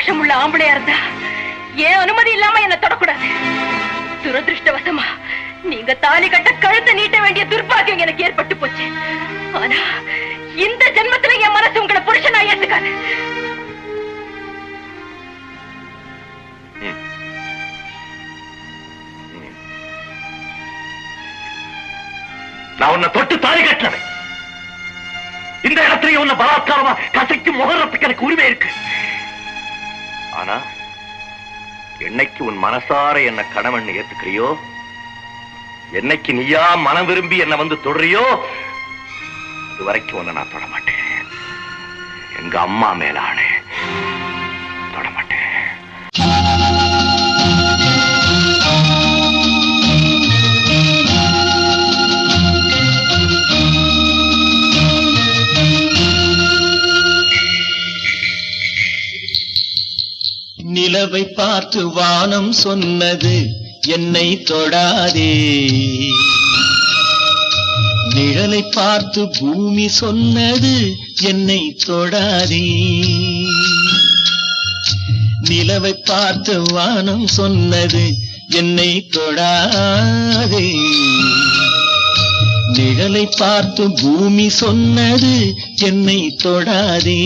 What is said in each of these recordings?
ரோஷம் உள்ள ஆம்பளையா இருந்தா ஏன் அனுமதி இல்லாம என்ன தொடக்கூடாது? துரதிருஷ்டவசமா நீங்க தாலி கட்ட கழுத்தை நீட்ட வேண்டிய துர்பாகியம் எனக்கு ஏற்பட்டு போச்சு. ஆனா இந்த ஜென்மத்துல என் மனசு உங்களை புருஷனா ஏத்துக்காது. நான் உன்னை தொட்டு தாலி கட்டினவன். இந்த இடத்துலயும் உன்னை பலாத்காரமா கசைக்கு முகரத்துக்கு எனக்கு உரிமை இருக்கு. ஆனா என்னைக்கு உன் மனசார என்ன கணவன் ஏத்துக்கிறியோ என்னைக்கு நீயா மனம் விரும்பி என்ன வந்து தொடறியோ இது வரைக்கும் உன்னை நான் தொட மாட்டேன். எங்க அம்மா மேல நிலவை பார்த்து வானம் சொன்னது என்னை தொடாதே. நிழலை பார்த்து பூமி சொன்னது என்னை தொடாதே. நிலவை பார்த்து வானம் சொன்னது என்னை தொடாதே. நிழலை பார்த்து பூமி சொன்னது என்னை தொடாதே.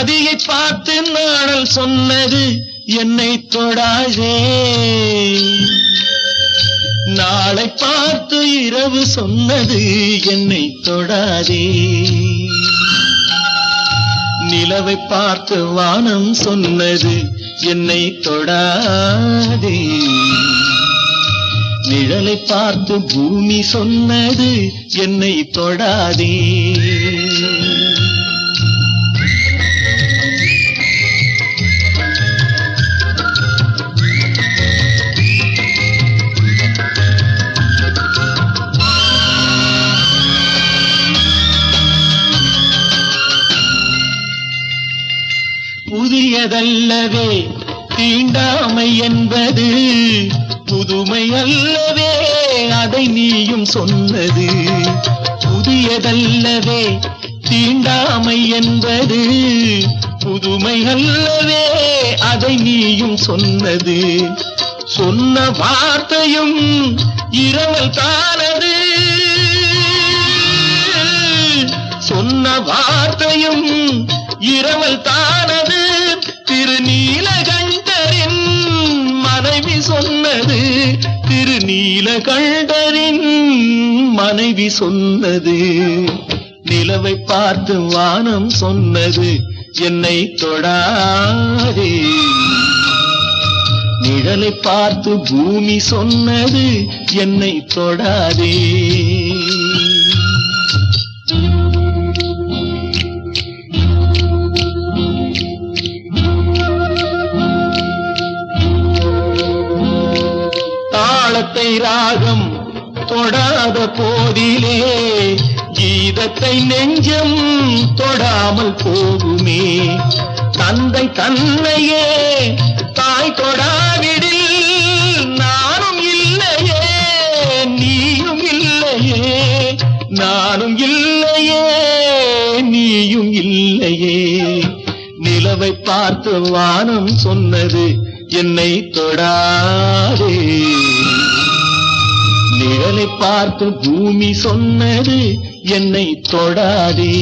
நதியை பார்த்து நாடல் சொன்னது என்னை தொடாதே. நாளை பார்த்து இரவு சொன்னது என்னை தொடாதே. நிலவை பார்த்து வானம் சொன்னது என்னை தொடாதே. நிழலை பார்த்து பூமி சொன்னது என்னை தொடாதே. புதியதல்லவே தீண்டாமை என்பது புதுமை அல்லவே அதை நீயும் சொன்னது. புதியதல்லவே தீண்டாமை என்பது புதுமை அல்லவே அதை நீயும் சொன்னது. சொன்ன வார்த்தையும் இரவல் தானது சொன்ன வார்த்தையும் இரவல் தானது திருநீலகண்டரின் மனைவி சொன்னது. நிலவை பார்த்து வானம் சொன்னது. என்னை தொடாதே. நிழலை பார்த்து பூமி சொன்னது. என்னை தொடாதே. ராகத்தை ராகம் தொடாத போதிலே கீதத்தை நெஞ்சம் தொடாமல் போகுமே. தந்தை தன்னையே தாய் தொடாவிடில் நானும் இல்லையே நீயும் இல்லையே நானும் இல்லையே நீயும் இல்லையே. நிலவை பார்த்து வானம் சொன்னது என்னை தொடாதே. நிழலை பார்த்து பூமி சொன்னது என்னை தொடாதே.